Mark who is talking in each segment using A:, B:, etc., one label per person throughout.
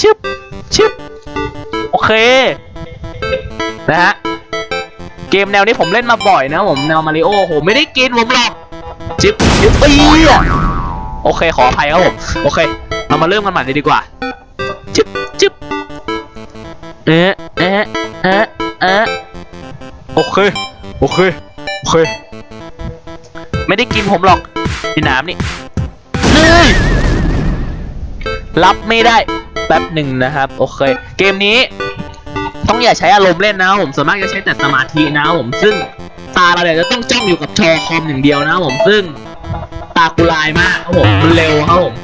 A: ชึบชึบโอเค นะฮะ เกมแนวนี้ผมเล่นมาบ่อยนะผมแนวมาริโอโหไม่ได้กินผมหรอกจิบจิบปีอะโอเคขออภัยครับผมโอเค เรามาเริ่มกันใหม่เลยดีกว่าจิบจิบเอ๊ะเอ๊ะเอ๊ะเอ๊ะโอเคโอเคโอเค ไม่ได้กินผมหรอกนี่น้ำนี่เฮ้ยรับไม่ได้ ป๊บหนึ่งนะครับ โอเค เกมนี้ ต้องอย่าใช้อารมณ์เล่นนะผมส่วนมากจะใช้แต่สมาธินะผมซึ่งตาเราเนี่ยจะต้องจ้องอยู่กับจอคอมอย่างเดียวนะผมซึ่งตากูลายมากครับผมมันเร็วครับผม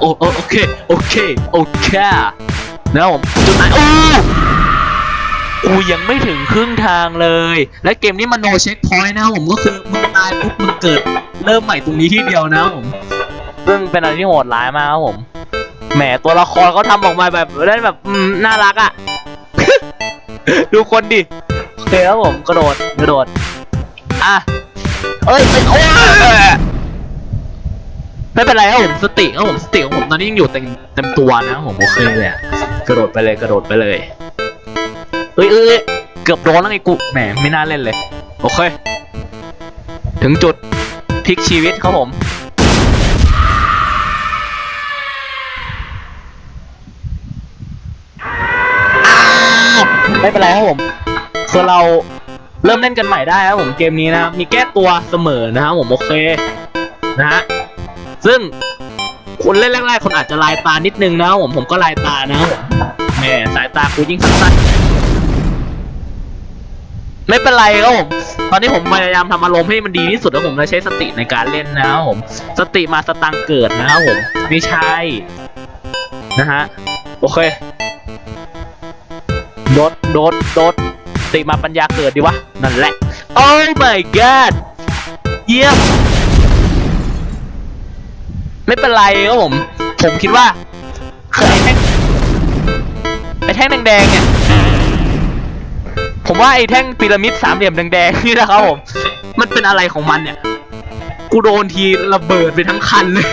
A: โอโอโอเคโอเคโอเคนะผมจุดหมายโอ้กูยังไม่ถึงครึ่งทางเลย และเกมนี้มันโนเช็คพอยต์นะผมก็คือมึงตายปุ๊บมึงเกิด เริ่มใหม่ตรงนี้ที่เดียวนะผมซึ่งเป็นอะไรที่โหดร้ายมากครับผม แหมตัวละครเขาทำออกมาแบบได้แบบอืมน่ารักอะดูคนดิโอเคครับผมกระโดดกระโดด อะ เอ้ยเป็นโอ้ยไม่เป็นไรครับผมสติครับผมสติของผมตอนนี้ยังอยู่เต็มเต็มตัวนะครับผมโอเคเลยอะกระโดดไปเลยกระโดดไปเลยเอ้ยเอ้ยเกือบโดนแล้วไงกูแหมไม่น่าเล่นเลย โอเค ถึงจุดพลิกชีวิตครับผม ไม่เป็นไรครับผมคือเราเริ่มเล่นกันใหม่ได้ครับผมเกมนี้นะครับมีแก้ตัวเสมอนะครับผมโอเคนะฮะซึ่งคนเล่นแรกๆคนอาจจะลายตานิดนึงนะครับผมผมก็ลายตานะครับผมแหม่สายตากูยิ่งสั้นๆไม่เป็นไรครับผมตอนนี้ผมพยายามทำอารมณ์ให้มันดีที่สุดแล้วผมจะใช้สติในการเล่นนะครับผม สติมาสตังเกิดนะครับผมไม่ใช่นะฮะโอเค โดดโดดโดดติมาปัญญาเกิดดีวะ นั่นแหละ โอ้ my god เยี่ยมไม่เป็นไรครับผม ผมคิดว่าไอ้แท่งไอ้แท่งแดงๆเนี่ย ผมว่าไอ้แท่งพีระมิดสามเหลี่ยมแดงๆนี่นะครับผม มันเป็นอะไรของมันเนี่ย กูโดนทีระเบิดไปทั้งคันเลย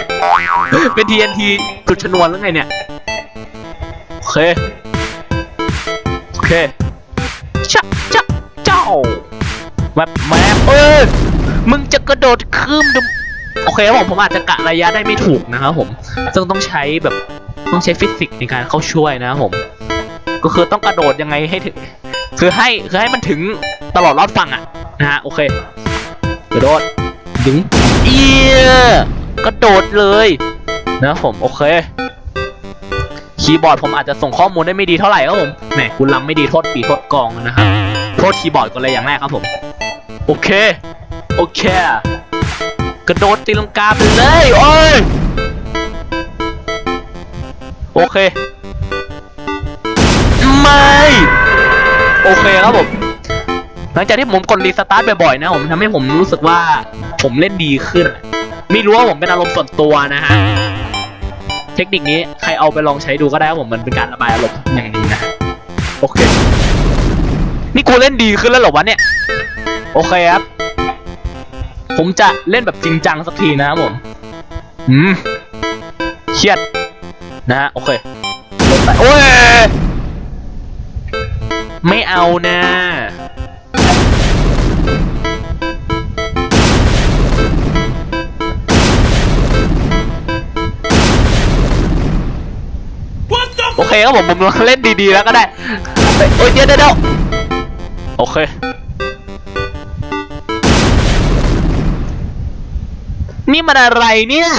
A: เป็น TNT จุดชนวนแล้วไงเนี่ย โอเค โอเคชักชักเจ้าแมปแมปเออมึงจะกระโดดคืมดมโอเคครับผมผมอาจจะกะระยะได้ไม่ถูกนะครับผม ซึ่งต้องใช้แบบต้องใช้ฟิสิกส์ในการเข้าช่วยนะครับผม ก็คือต้องกระโดดยังไงให้ถึง คือให้คือให้มันถึงตลอดรอดฝั่งอะนะฮะโอเค กระโดดดึงเอียกระโดดเลยนะครับผมโอเค คีย์บอร์ดผมอาจจะส่งข้อมูลได้ไม่ดีเท่าไหร่ครับผมแหมคุณลำไม่ดีโทษปีโทษกองนะครับโทษคีย์บอร์ดก่อนเลยอย่างแรกครับผม โอเค โอเค กระโดดตีลังกาไปเลยโอ้ยโอเค ไม่ โอเคครับผม หลังจากที่ผมกดรีสตาร์ทบ่อยๆนะผมทำให้ผมรู้สึกว่าผมเล่นดีขึ้น ไม่รู้ว่าผมเป็นอารมณ์ส่วนตัวนะฮะ เทคนิคนี้ใครเอาไปลองใช้ดูก็ได้ครับผมมันเป็นการระบายอารมณ์อย่างหนึงนะ โอเค นี่กูเล่นดีขึ้นแล้วเหรอวะเนี่ย โอเคครับ ผมจะเล่นแบบจริงจังสักทีนะครับผม อืมเครียด นะฮะ โอเคโอ้ย ไม่เอานะ โอเคครับผมผมลองเล่นดีๆแล้วก็ได้โอ้ยเดี๋ยวเดี๋ยวเดี๋ยวโอเคนี่มันอะไรเนี่ย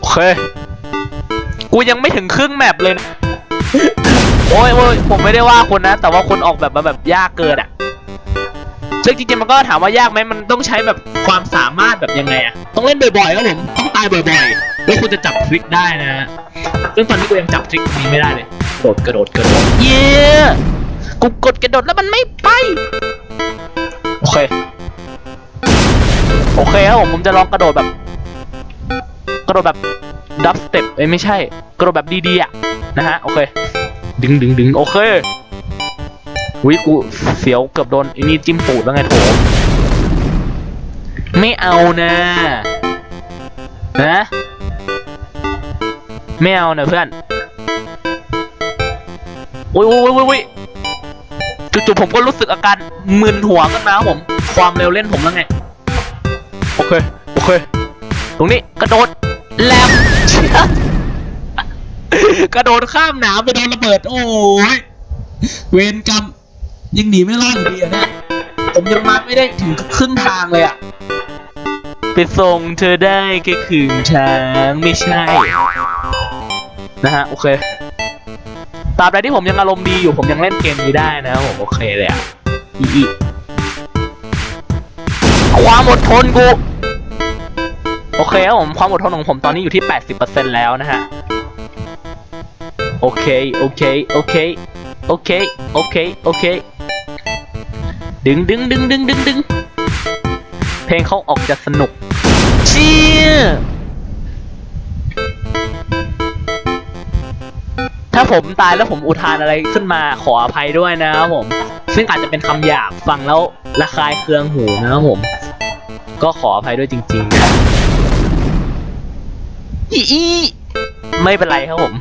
A: โอเค กูยังไม่ถึงครึ่งแมปเลยนะโอ้ยโอ้ยผมไม่ได้ว่าคนนะ แต่ว่าคนออกแบบมาแบบยากเกินอะซึ่งจริงๆมันก็ถามว่ายากไหมมันต้องใช้แบบความสามารถแบบยังไงอะต้องเล่นบ่อยๆครับผมต้องตายบ่อยๆ แล้วคุณจะจับทริคได้นะฮะซึ่งตอนนี้กูยังจับทริคนี้ไม่ได้เลยกดกระโดดกระโดดเย้กูกดกระโดดแล้วมันไม่ไป โอเค โอเคครับผมผมจะลองกระโดดแบบ กระโดดแบบดับสเต็ปเอ้ยไม่ใช่ กระโดดแบบดีๆอะนะฮะ โอเค ดึงดึงดึงโอเควิกูเสียวเกือบโดนไอ้นี่จิ้มปูดแล้วไงโถไม่เอานะ นะไม่เอานะเพื่อนอุ้ยอุ้ยอุ้ยอุ้ยจู่ๆผมก็รู้สึกอาการมึนหัวขึ้นมาครับผม ความเร็วเล่นผมแล้วไง โอเค โอเค ตรงนี้กระโดดแลมเชี่ยกระโดดข้ามหนามไปโดนระเบิด โอ้ย เวรกรรมยังหนีไม่รอดอยู่ดีอะเนี่ย ผมยังมาไม่ได้ถึงครึ่งทางเลยอะ ไปส่งเธอได้แค่ครึ่งทางไม่ใช่ นะฮะ โอเคตราบใดที่ผมยังอารมณ์ดีอยู่ผมยังเล่นเกมนี้ได้นะผมโอเคเลยอะอีอีความอดทนกู โอเคครับผมความอดทนของผมตอนนี้อยู่ที่ 80%แล้วนะฮะ โอเค โอเค โอเค โอเค โอเค โอเค ดึงดึงดึงดึงดึงดึง เพลงเขาออกจะสนุกเชี่ยถ้าผมตายแล้วผมอุทานอะไรขึ้นมาขออภัยด้วยนะครับผม ซึ่งอาจจะเป็นคำหยาบฟังแล้วระคายเคืองหูนะครับผม ก็ขออภัยด้วยจริงๆนะอีอีไม่เป็นไรครับผม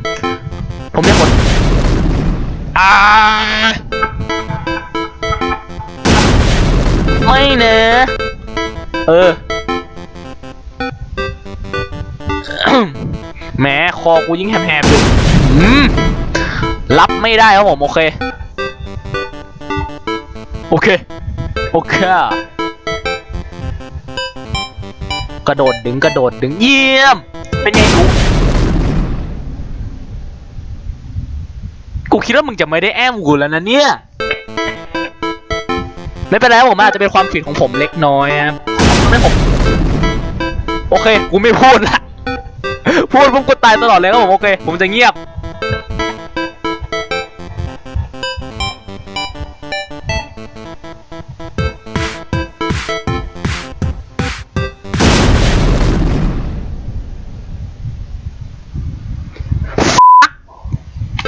A: ผมจะกดอ่าไม่นะเออแหม้คอกูยิ่งแหบๆอยู่รับไม่ได้ครับผม โอเค โอเค โอเค กระโดดดึงกระโดดดึงเยี่ยม เป็นไงกูกูคิดว่ามึงจะไม่ได้แอมกูแล้วนะเนี่ย ไม่เป็นไรผมอาจจะเป็นความผิดของผมเล็กน้อยครับ ทำให้ผมโอเค กูไม่พูดละ พูดปุ๊บกูตายตลอดเลยครับผมโอเค ผมจะเงียบ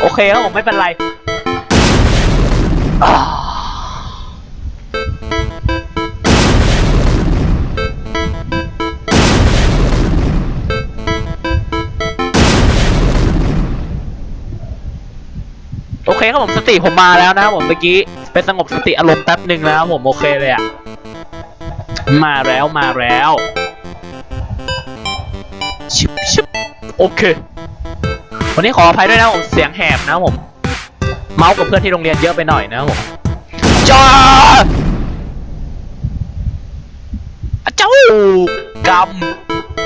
A: โอเคครับผมไม่เป็นไร เคครับผมสติผมมาแล้วนะครับผมเมื่อกี้ไปสงบสติอารมณ์แป๊บหนึ่งแล้วผมโอเคเลยอะมาแล้วมาแล้วชิบชิบโอเค วันนี้ขออภัยด้วยนะผมเสียงแหบนะผม เมาส์กับเพื่อนที่โรงเรียนเยอะไปหน่อยนะผมจ้าเจ้าก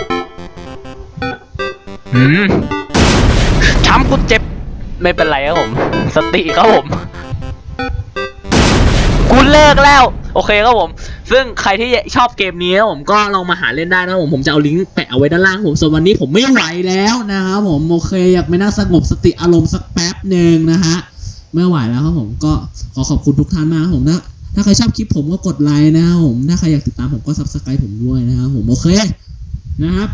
A: ำอืมช้ำกูเจ็บ ไม่เป็นไรครับผม สติครับผมกูเลิกแล้ว โอเคครับผม ซึ่งใครที่ชอบเกมนี้ผมก็ลองมาหาเล่นได้นะผมผมจะเอาลิงก์แปะเอาไว้ด้านล่างผมส่วนวันนี้ผมไม่ไหวแล้วนะครับผมโอเคอยากไปนั่งสงบสติอารมณ์สักแป๊บหนึ่งนะฮะไม่ไหวแล้วครับผมก็ขอขอบคุณทุกท่านมากครับผมนะถ้าใครชอบคลิปผมก็กดไลค์นะครับผมถ้าใครอยากติดตามผมก็ซับสไครต์ผมด้วยนะครับผมโอเคนะครับ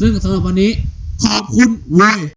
A: ซึ่งสำหรับวันนี้ขอบคุณเว้ย